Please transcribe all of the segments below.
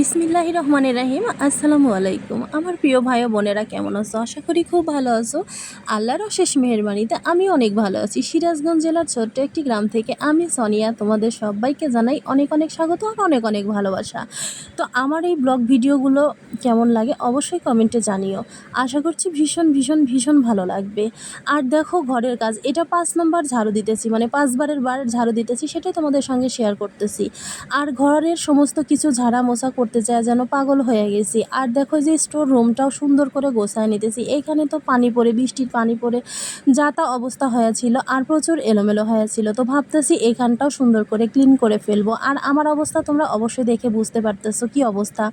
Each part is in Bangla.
বিসমিল্লাহ রহমান রাহিম, আসসালামু আলাইকুম। আমার প্রিয় ভাই বোনেরা কেমন আছো? আশা করি খুব ভালো আছো। আল্লাহর অশেষ মেহরবানিতে আমি অনেক ভালো আছি। সিরাজগঞ্জ জেলার ছোট্ট একটি গ্রাম থেকে আমি সোনিয়া, তোমাদের সবাইকে জানাই অনেক অনেক স্বাগত আর অনেক অনেক ভালোবাসা। তো আমার এই ব্লগ ভিডিওগুলো কেমন লাগে অবশ্যই কমেন্টে জানিও। আশা করছি ভীষণ ভীষণ ভীষণ ভালো লাগবে। আর দেখো ঘরের কাজ, এটা পাঁচ নম্বর ঝাড়ু দিতেছি মানে পাঁচবারের বার ঝাড়ু দিতেছি, সেটাই তোমাদের সঙ্গে শেয়ার করতেছি। আর ঘরের সমস্ত কিছু ঝাড়া মোছা করতে চায় যেন পাগল হয়ে গেছি। আর দেখো যে স্টোর রুমটাও সুন্দর করে গোছায় নিতেছি। এইখানে তো পানি পড়ে, বৃষ্টির পানি পড়ে, যা তা অবস্থা হয়েছিল আর প্রচুর এলোমেলো হয়েছিল। তো ভাবতেছি এইখানটাও সুন্দর করে ক্লিন করে ফেলব। আর আমার অবস্থা তোমরা অবশ্যই দেখে বুঝতে পারতেছো কি অবস্থা।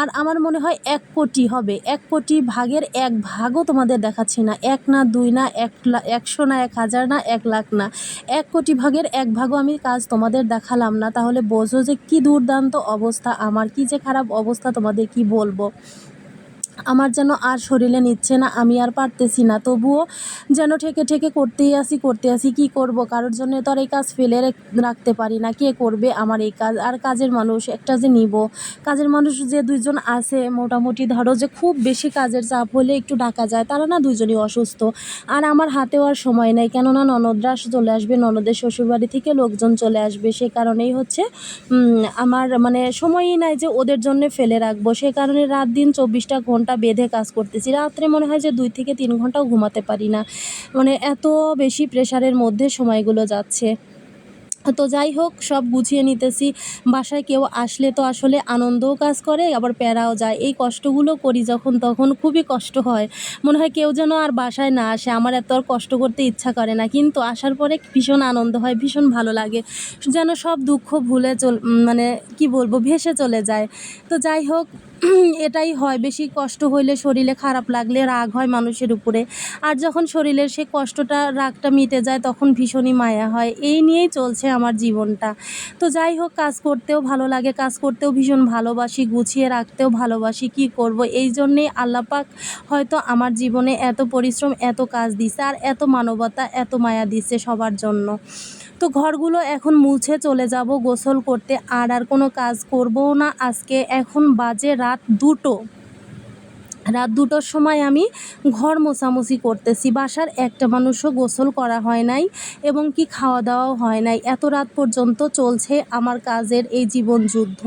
আর আমার মনে হয় এক কোটি হবে। এক কোটি ভাগের এক ভাগও তোমাদের দেখাচ্ছি না। এক না, দুই না, এক একশো না, এক হাজার না, এক লাখ না। এক কোটি ভাগের এক ভাগও আমি কাজ তোমাদের দেখালাম না। তাহলে বোঝো যে কি দুর্দান্ত অবস্থা আমার, কি যে খারাপ অবস্থা তোমাদের কি বলব? আমার যেন আর শরীরে নিচ্ছে না, আমি আর পারতেছি না। তবুও যেন ঠেকে ঠেকে করতেই আসি করতে আসি, কি করব? কারোর জন্য তো আর এই কাজ ফেলে রেখ- রাখতে পারি না। কে করবে আমার এই কাজ? আর কাজের মানুষ, একটা যে নিব। কাজের মানুষ যে দুইজন আছে, মোটামুটি ধরো যে খুব বেশি কাজের চাপ হলে একটু ডাকা যায়, তারা না দুজনই অসুস্থ। আর আমার হাতেও আর সময় নেই, কেননা ননদরা চলে আসবে, ননদের শ্বশুরবাড়ি থেকে লোকজন চলে আসবে। সে কারণেই হচ্ছে আমার মানে সময়ই নাই যে ওদের জন্য ফেলে রাখব। সে কারণে রাত দিন চব্বিশটা ঘণ্টা বেঁধে কাজ করতেছি। রাত্রে মনে হয় যে দুই থেকে তিন ঘন্টাও ঘুমাতে পারি না। মানে এত বেশি প্রেশারের মধ্যে সময়গুলো যাচ্ছে। তো যাই হোক, সব গুছিয়ে নিতেছি। বাসায় কেউ আসলে তো আসলে আনন্দও কাজ করে, আবার প্যারাও যায়। এই কষ্টগুলো করি যখন তখন খুবই কষ্ট হয়। মনে হয় কেউ যেন আর বাসায় না আসে। আমার এত আর কষ্ট করতে ইচ্ছা করে না। কিন্তু আসার পরে ভীষণ আনন্দ হয়, ভীষণ ভালো লাগে। যেন সব দুঃখ ভুলে চল মানে কি বলব, ভেসে চলে যায়। তো যাই হোক এটাই হয়। বেশি কষ্ট হইলে শরীরে খারাপ লাগলে রাগ হয় মানুষের উপরে। আর যখন শরীরের সে কষ্টটা, রাগটা মিটে যায়, তখন ভীষণই মায়া হয়। এই নিয়েই চলছে আমার জীবনটা। তো যাই হোক, কাজ করতেও ভালো লাগে, কাজ করতেও ভীষণ ভালোবাসি, গুছিয়ে রাখতেও ভালোবাসি, কি করব? এই জন্যেই আল্লাপাক হয়তো আমার জীবনে এত পরিশ্রম, এত কাজ দিছে আর এত মানবতা, এত মায়া দিচ্ছে সবার জন্য। তো ঘরগুলো এখন মুছে চলে যাব গোসল করতে। আর আর কোনো কাজ করবও না। আজকে এখন বাজে রাত দুটো রাত দুটোর সময় আমি ঘর মোছামুছি করতেছি। বাসার একটা মানুষও গোসল করা হয় নাই এবং কি খাওয়া দাওয়াও হয় নাই। এত রাত পর্যন্ত চলছে আমার কাজের এই জীবন যুদ্ধ।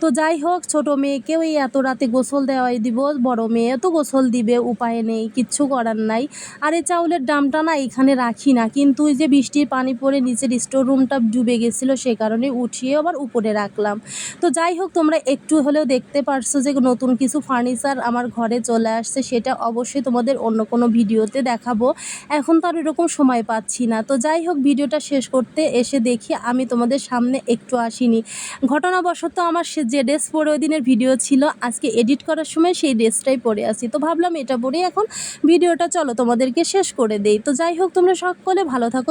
তো যাই হোক, ছোট মেয়েকেও এই এত রাতে গোসল দেওয়াই দিব, বড় মেয়ে তো গোসল দিবে, উপায় নেই, কিচ্ছু করার নাই। আর এই চাউলের দামটা না এখানে রাখি না, কিন্তু ওই যে বৃষ্টির পানি পড়ে নিচের স্টোর রুমটা ডুবে গেছিল, সে কারণে উঠিয়ে আবার উপরে রাখলাম। তো যাই হোক, তোমরা একটু হলেও দেখতে পারছ যে নতুন কিছু ফার্নিচার আমার ঘরে চলে আসছে, সেটা অবশ্যই তোমাদের অন্য কোনো ভিডিওতে দেখাবো। এখন তো আর এরকম সময় পাচ্ছি না। তো যাই হোক, ভিডিওটা শেষ করতে এসে দেখি আমি তোমাদের সামনে একটু আসিনি। ঘটনাবশত আমার সে যে ড্রেস পরে ওই দিনের ভিডিও ছিল, আজকে এডিট করার সময় সেই ড্রেসটাই পরে আসি তো ভাবলাম এটা পরেই এখন ভিডিওটা চলো তোমাদেরকে শেষ করে দেই। তো যাই হোক, তোমরা সকলে ভালো থাকো